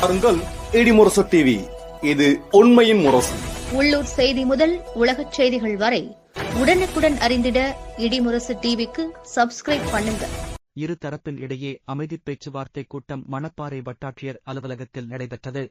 பாருங்கள் இடிமுரசு டிவி இது உண்மையின் முரசு. உள்ளூர் செய்தி முதல் உலகச் செய்திகள் வரை உடனுக்குடன் அறிந்திட இடிமுரசு டிவிக்கு சப்ஸ்கிரைப் பண்ணுங்க. இரு தரப்பின் இடையே அமைதி பேச்சுவார்த்தை கூட்டம் மணப்பாறை வட்டாட்சியர் அலுவலகத்தில் நடைபெற்றது.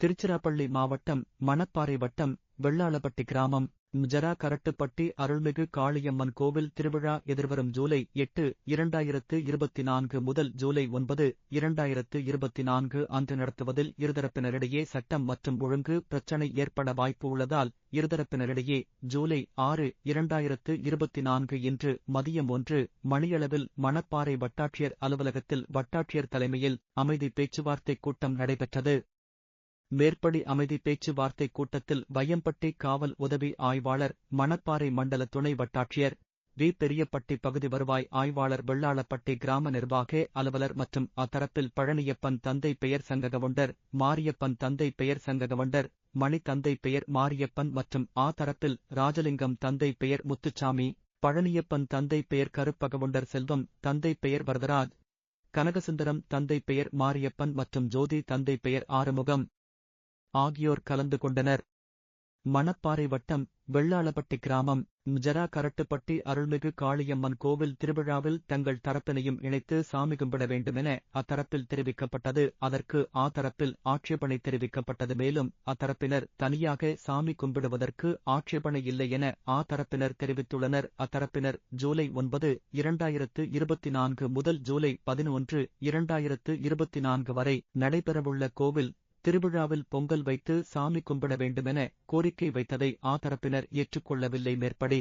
திருச்சிராப்பள்ளி மாவட்டம் மணப்பாறை வட்டம் வெள்ளாளப்பட்டி கிராமம். மிஜரா கரட்டுப்பட்டி அருள்மிகு காளியம்மன் கோவில் திருவிழா எதிர்வரும் ஜூலை எட்டு இரண்டாயிரத்து இருபத்தி நான்கு முதல் ஜூலை ஒன்பது இரண்டாயிரத்து இருபத்தி நான்கு அன்று நடத்துவதில் இருதரப்பினரிடையே சட்டம் மற்றும் ஒழுங்கு பிரச்சினை ஏற்பட வாய்ப்பு உள்ளதால் இருதரப்பினரிடையே ஜூலை ஆறு இரண்டாயிரத்து இருபத்தி நான்கு இன்று மதியம் ஒன்று மணியளவில் மணப்பாறை வட்டாட்சியர் அலுவலகத்தில் வட்டாட்சியர் தலைமையில் அமைதி பேச்சுவார்த்தை கூட்டம் நடைபெற்றது. மேற்படி அமைதி பேச்சுவார்த்தை கூட்டத்தில் வையம்பட்டி காவல் உதவி ஆய்வாளர் மணப்பாறை மண்டல துணை வட்டாட்சியர் வி. பெரியப்பட்டி பகுதி வருவாய் ஆய்வாளர் வெள்ளாளப்பட்டி கிராம நிர்வாக அலுவலர் மற்றும் அத்தரப்பில் பழனியப்பன் தந்தை பெயர் சங்ககவுண்டர் மாரியப்பன் தந்தை பெயர் சங்ககவுண்டர் மணி தந்தை பெயர் மாரியப்பன் மற்றும் ஆ தரப்பில் ராஜலிங்கம் தந்தை பெயர் முத்துச்சாமி பழனியப்பன் தந்தை பெயர் கருப்பகவுண்டர் செல்வம் தந்தை பெயர் வரதராஜ் கனகசுந்தரம் தந்தை பெயர் மாரியப்பன் மற்றும் ஜோதி தந்தை பெயர் ஆறுமுகம் ஆகியோர் கலந்து கொண்டனர். மணப்பாறை வட்டம் வெள்ளாளப்பட்டி கிராமம் ஜரா கரட்டுப்பட்டி அருள்மிகு காளியம்மன் கோவில் திருவிழாவில் தங்கள் தரப்பினையும் இணைத்து சாமி கும்பிட வேண்டுமென அத்தரப்பில் தெரிவிக்கப்பட்டது. அதற்கு ஆ தரப்பில் ஆட்சேபனை தெரிவிக்கப்பட்டது. மேலும் அத்தரப்பினர் தனியாக சாமி கும்பிடுவதற்கு ஆட்சேபனை இல்லை என ஆ தரப்பினர் தெரிவித்துள்ளனர். அத்தரப்பினர் ஜூலை ஒன்பது இரண்டாயிரத்து இருபத்தி நான்கு முதல் ஜூலை பதினொன்று இரண்டாயிரத்து இருபத்தி நான்கு வரை நடைபெறவுள்ள கோவில் திருவிழாவில் பொங்கல் வைத்து சாமி கும்பிட வேண்டுமென கோரிக்கை வைத்ததை ஆ தரப்பினர் ஏற்றுக்கொள்ளவில்லை மேற்படி.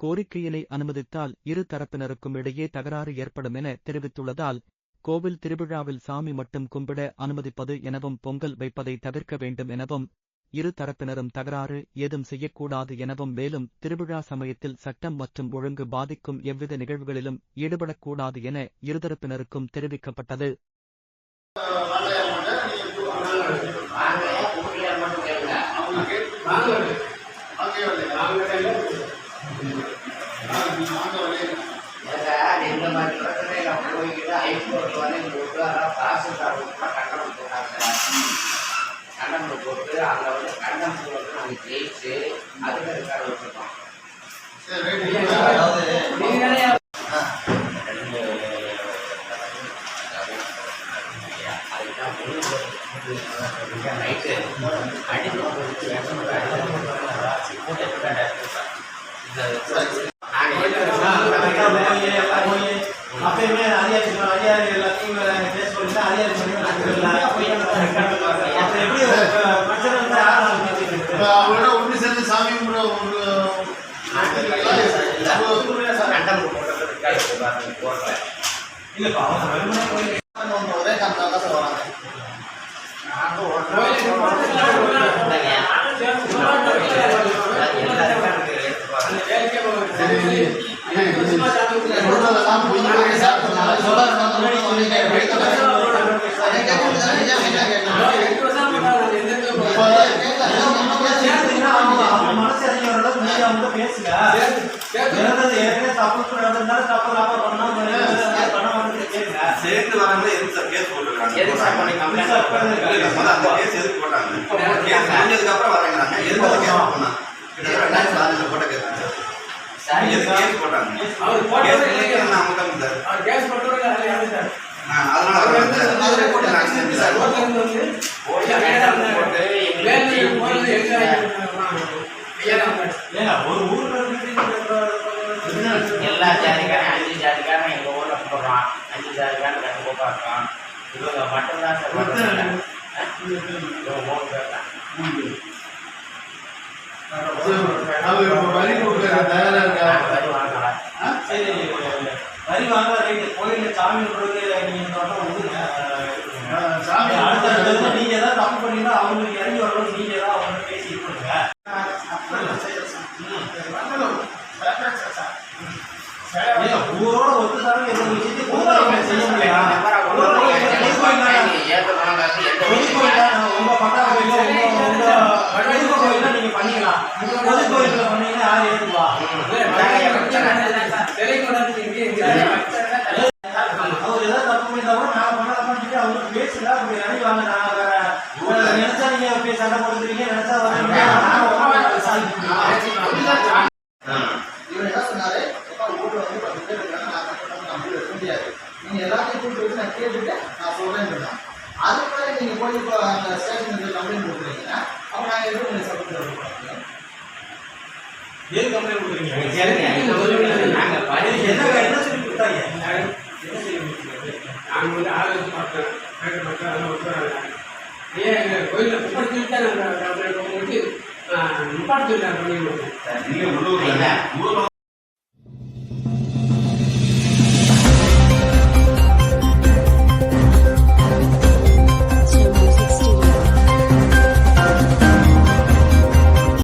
கோரிக்கையினை அனுமதித்தால் இரு தரப்பினருக்கும் இடையே தகராறு ஏற்படும் என தெரிவித்துள்ளதால் கோவில் திருவிழாவில் சாமி மட்டும் கும்பிட அனுமதிப்பது எனவும் பொங்கல் வைப்பதை தவிர்க்க வேண்டும் எனவும் இரு தரப்பினரும் தகராறு ஏதும் செய்யக்கூடாது எனவும் மேலும் திருவிழா சமயத்தில் சட்டம் மற்றும் ஒழுங்கு பாதிக்கும் எவ்வித நிகழ்வுகளிலும் ஈடுபடக்கூடாது என இருதரப்பினருக்கும் தெரிவிக்கப்பட்டது. உத்தரவா தாசில்தார் கட்டணம் போட்டாங்க கண்டனம் போட்டு அதில் வந்து கண்டனம் போட்டு நாங்கள் ஜெயிச்சு அதில் இருக்காரு வச்சுருக்கோம் நைட்டு அடித்து அப்பயுமே அதிகாரி அதிகாரி எல்லாத்தையும் பேஸ் பண்ணி அதிகாரி பண்ணி அப்ப எப்படி ஒரு பிரச்சனை வந்து யாரும் நம்ம பேசிட்டு இப்ப இருக்கு? அவங்களோட ஒண்ணு சேர்ந்து சாமி கும்பிட ஒரு கண்டனம் போட்டது போடுறேன் இல்லப்பா அவங்க வெறுமனே கோயில் ஒரே தான் மனசு பேசுங்க தப்பு தப்பு பண்ணா கேளுங்க சேர்ந்து வரவங்க எதுக்கு சார் கேஸ் போட்டுருக்காங்க எதுக்கு சார் பண்ணி கம்ப்ளைண்ட் இல்ல, முதல்ல அந்த கேஸ் எதுக்கு போட்டாங்க? கேஸ் முடிஞ்சதுக்கு அப்புறம் வரேங்கிறாங்க எதுக்கு அந்த கேஸ் போட்டாங்க. கிட்டத்தட்ட ரெண்டாயிரத்தி பதினஞ்சுல போட்ட கேஸ் சார் எதுக்கு கேஸ் போட்டாங்க கேஸ் இல்லைன்னு நான் அமுக்கம் சார் ஆ, அதனால அவர் வந்து அதிலே போட்டு நான் செஞ்சு சார் ஏங்க ஒரு ஊர்ல இருந்துட்டு எல்லா ஜாதிக்காரன் அஞ்சு ஜாதிக்காரன் எங்க ஊர்ல போடுறான் அஞ்சு இருக்கான் இவங்க மட்டும்தான் சார் மூணு பேர் தான் வரி தயாரா சரி வாங்க ரைட்டு கோயில்ல சாமி விடுறது நீங்க சாமி அடுத்த நீங்க தான் தப்பு பண்ணீங்கன்னா அவங்களுக்கு இறங்கி வரணும் நீங்க தான் அவங்க பேசி கொடுங்க பொது கோயில்ல பண்ணீங்கன்னா அவர் ஏதாவது தப்பு பண்ணியிருந்தா நான் பண்ணலாம்னு சொல்லி அவங்க பேசல அப்படி நினைவாங்க நான் வேற உங்களை நினைச்சா நீங்க போய் சண்டை போட்டுக்கிறீங்க நினைச்சா வர இவர் முடியாது நீங்க எல்லாத்தையும் கூப்பிட்டு வந்து நான் கேட்டுட்டு நான் சொல்றேன் அதுக்கு நீங்க போய் அந்த ஸ்டேஷன் கம்ப்ளைண்ட் கொடுக்குறீங்கன்னா அப்போ நாங்கள் எதுவும் சப்போர்ட் பண்ணுவோம் ஏன் கம்ப்ளைண்ட் கொடுக்குறீங்க? என்ன என்ன சொல்லி கொடுத்தாங்க. என்ன சொல்லி கொடுத்தீங்க நாங்கள் வந்து ஆலோசனை பார்த்தோம் கேட்க பார்த்தோம் அதெல்லாம் ஒத்துறாங்க ஏன் எங்கள் கோயிலில் நிப்பாட்டு சொல்லி தான் நாங்கள் சொல்லி கொடுத்தோம் நீங்க உள்ளூர்ல ஐயா. ஊர்ல